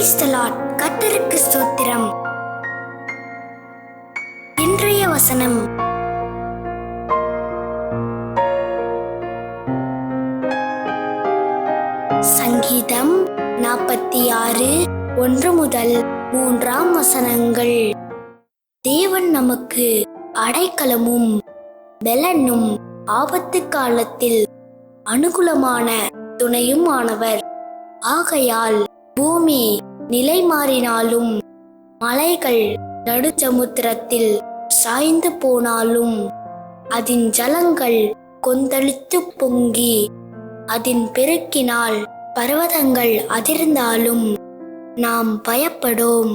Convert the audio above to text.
Praise the Lord. ஸ்தோத்திரம். இன்றைய வசனம். சங்கீதம் நாற்பத்தி ஆறு ஒன்று முதல் மூன்றாம் வசனங்கள். தேவன் நமக்கு அடைக்கலமும் பெலனும் ஆபத்து காலத்தில் அனுகூலமான துணையும் ஆனவர் ஆகையால் பூமி நிலை மாறினாலும் மலைகள் நடுச்சமுத்திரத்தில் சாய்ந்து போனாலும் அதன் ஜலங்கள் கொந்தளித்து பொங்கி அதன் பெருக்கினால் பர்வதங்கள் அதிர்ந்தாலும் நாம் பயப்படோம்.